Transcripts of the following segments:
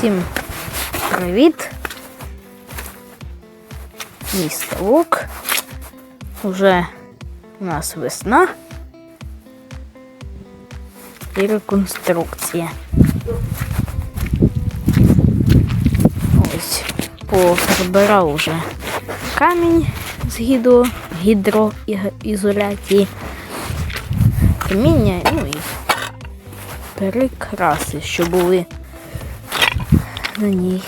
Всім привіт! Мій ставок. Уже у нас весна і реконструкція. Ось позабирав уже камінь з гідро, гідроізоляції. Каміння, ну і прикраси, що були на ній.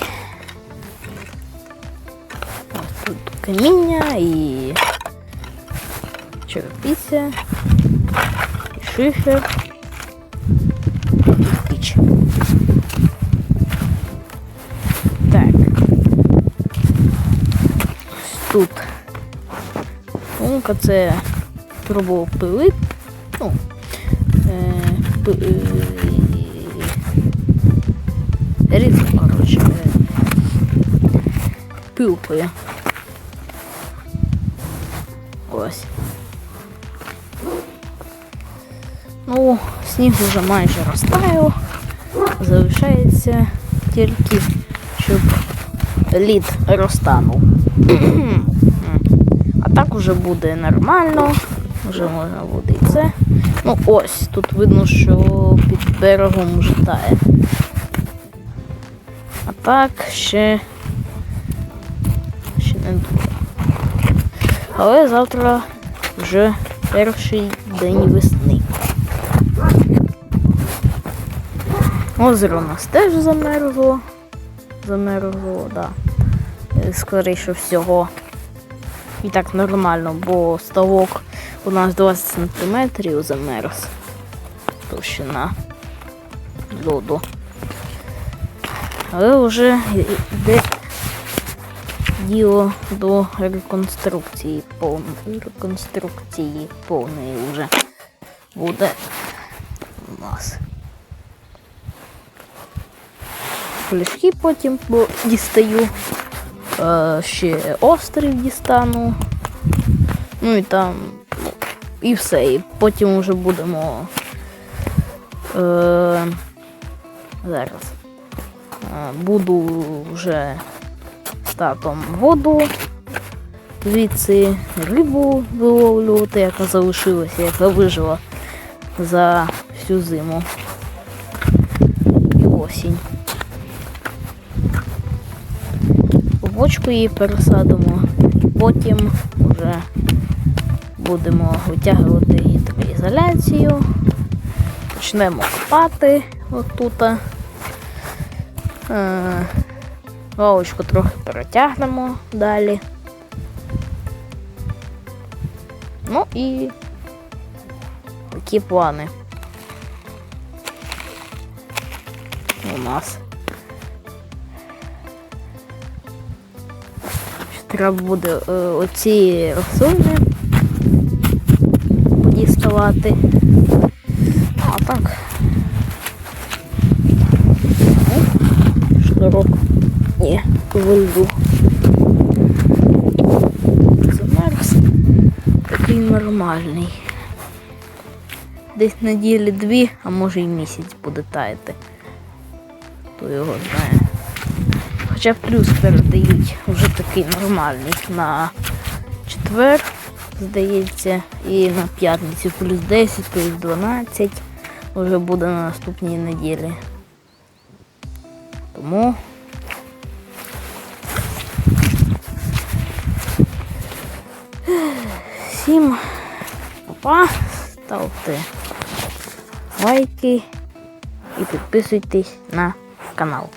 Ось тут каміння і черепиця, і шифер, і піч. Так. Ось тут. Це турбопилит. Ну, е, е, різко, коротше. Пилкою. Ось. Ну, сніг вже майже розтаяв. Залишається тільки, щоб лід розтанув. А так уже буде нормально. Вже можна буде і це. Ну ось, тут видно, що під берегом вже тає. А так ще. Ще не дуже. Але завтра вже перший день весни. Озеро у нас теж замерзло. Замерзло, так. Да. Скоріше всього. І так нормально, бо ставок у нас 20 сантиметрів замерз. Товщина льоду. Але вже йде діло до реконструкції повної реконструкції повної вже буде у нас. Пляшки потім дістаю. Е, ще острів дістану. Ну і там. ну, І все. І потім вже будемо. Е, зараз. Е, буду вже з татом воду. Звідси рибу виловлювати, яка залишилася, яка вижила за всю зиму і осінь. Бочку її пересадимо, потім вже будемо витягувати гідроізоляцію, почнемо копати отут. Е, Лавочку трохи перетягнемо далі. Ну і такі плани у нас. Ще Треба буде е, оці рослини подіставати. Ну, а так. Шнурок. Ні, во льду. Замерз. Такий нормальний. Десь неділі дві, а може і місяць буде таяти. Хто його знає. Хоча плюс передають вже такий нормальний на четвер, здається, і на п'ятницю плюс 10, плюс 12 вже буде на наступній неділі. Тому всім па, ставте лайки і підписуйтесь на канал.